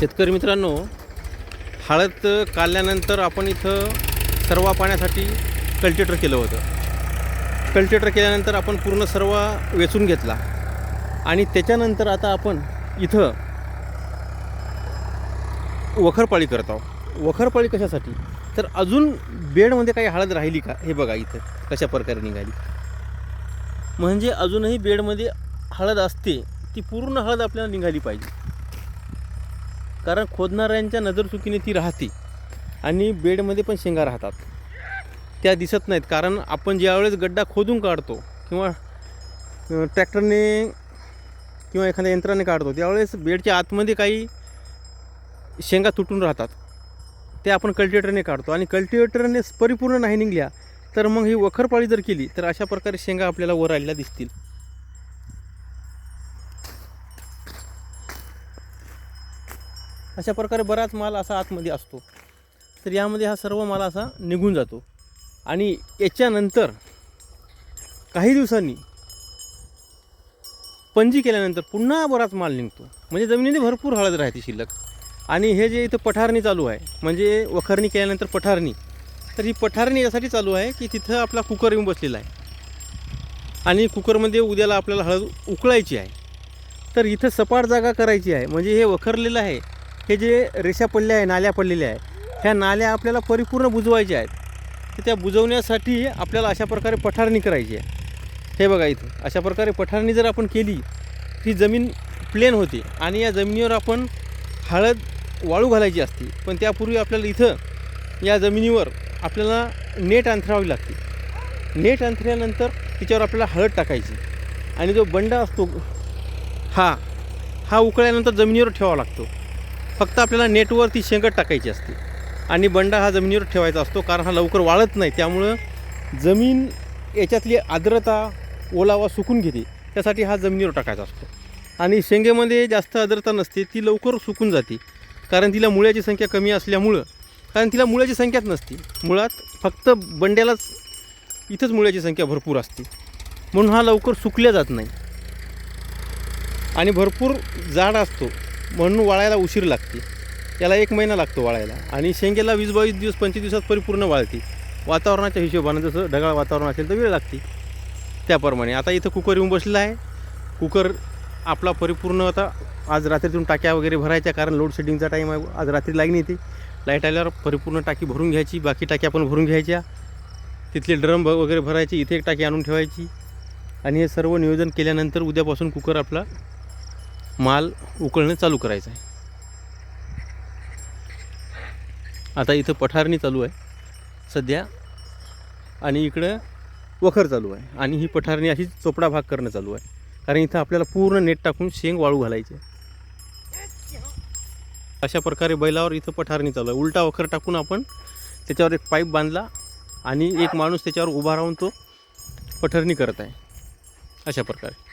शेतकरी मित्रांनो हळद काढल्यानंतर आपण इथं सर्व पाण्यासाठी कल्टिवेटर केलं होतं. कल्टिवेटर केल्यानंतर आपण पूर्ण सर्व वेचून घेतला. आणि त्याच्यानंतर आता आपण इथं वखरपाळी करत आहोत. वखरपाळी कशासाठी? तर अजून बेडमध्ये काही हळद राहिली का? हे बघा इथं कशा प्रकारे निघाली. म्हणजे अजूनही बेडमध्ये हळद असते ती पूर्ण हळद आपल्याला निघाली पाहिजे. कारण खोदणाऱ्यांच्या नजरचुकीने ती राहते. आणि बेडमध्ये पण शेंगा राहतात. त्या दिसत नाहीत. कारण आपण ज्यावेळेस गड्डा खोदून काढतो किंवा ट्रॅक्टरने किंवा एखाद्या यंत्राने काढतो त्यावेळेस बेडच्या आतमध्ये काही शेंगा तुटून राहतात. ते आपण कल्टिवेटरने काढतो. आणि कल्टिवेटरने परिपूर्ण नाही निघल्या तर मग ही वखरपाळी जर केली तर अशा प्रकारे शेंगा आपल्याला वर आलेल्या दिसतील. अशा प्रकारे बराच माल असा आतमध्ये असतो. तर यामध्ये हा सर्व माल असा निघून जातो. आणि याच्यानंतर काही दिवसांनी पंजी केल्यानंतर पुन्हा बराच माल निघतो. म्हणजे जमिनीने भरपूर हळद राहते शिल्लक. आणि हे जे इथं पठारणी चालू आहे म्हणजे वखरणी केल्यानंतर पठारणी तर ही पठारणी यासाठी चालू आहे की तिथं आपला कुकर येऊन बसलेला आहे. आणि कुकरमध्ये उद्याला आपल्याला हळद उकळायची आहे. तर इथं सपाट जागा करायची आहे. म्हणजे हे वखरलेलं आहे. हे जे रेषा पडल्या आहे नाल्या पडलेल्या आहे ह्या नाल्या आपल्याला परिपूर्ण बुजवायच्या आहेत. तर त्या बुजवण्यासाठी आपल्याला अशा प्रकारे पठारणी करायची आहे. हे बघा इथं अशा प्रकारे पठारणी जर आपण केली ही जमीन प्लेन होते आणि या जमिनीवर आपण हळद वाळू घालायची असते पण त्यापूर्वी आपल्याला इथं या जमिनीवर आपल्याला नेट अंथरावी लागते. नेट अंथरल्यानंतर तिच्यावर आपल्याला हळद टाकायची आणि जो बंडा असतो हा हा उकळल्यानंतर जमिनीवर ठेवावा लागतो. फक्त आपल्याला नेटवर ती शेंगट टाकायची असते. आणि बंडा हा जमिनीवर ठेवायचा असतो कारण हा लवकर वाळत नाही. त्यामुळं जमीन याच्यातली आर्द्रता ओलावा सुकून घेते. त्यासाठी हा जमिनीवर टाकायचा असतो. आणि शेंगेमध्ये जास्त आर्द्रता नसते ती लवकर सुकून जाते. कारण तिला मुळ्याची संख्या कमी असल्यामुळं कारण तिला मुळ्याची संख्याच नसते. मुळात फक्त बंड्यालाच इथंच मुळ्याची संख्या भरपूर असते. म्हणून हा लवकर सुकल्या जात नाही. आणि भरपूर जाड असतो. म्हणून वाळायला उशीर लागते. याला एक महिना लागतो वाळायला. आणि शेंगेला वीस बावीस दिवस पंचवीस दिवसात परिपूर्ण वाळते. वातावरणाच्या हिशोबानं जसं ढगाळ वातावरण असेल तर वेळ लागते. त्याप्रमाणे आता इथं कुकर येऊन बसलेला आहे. कुकर आपला परिपूर्ण आता आज रात्रीतून टाक्या वगैरे भरायच्या कारण लोड शेडिंगचा टाईम आहे. आज रात्री लाईन येते. लाइट आल्यावर परिपूर्ण टाकी भरून घ्यायची. बाकी टाक्या पण भरून घ्यायच्या. तिथले ड्रम वगैरे भरायचे. इथे एक टाकी आणून ठेवायची. आणि हे सर्व नियोजन केल्यानंतर उद्यापासून कुकर आपला माल उकळणं चालू करायचं आहे. आता इथं पठारणी चालू आहे. सध्या आणि इकडं वखर चालू आहे. आणि ही पठारणी अशी चोपडा भाग करणं चालू आहे. कारण इथं आपल्याला पूर्ण नेट टाकून शेंग वाळू घालायचे. अशा प्रकारे बैलावर इथं पठारणी चालू आहे. उलटा वखर टाकून आपण त्याच्यावर एक पाईप बांधला आणि एक माणूस त्याच्यावर उभा राहून तो पठारणी करत आहे. अशा प्रकारे.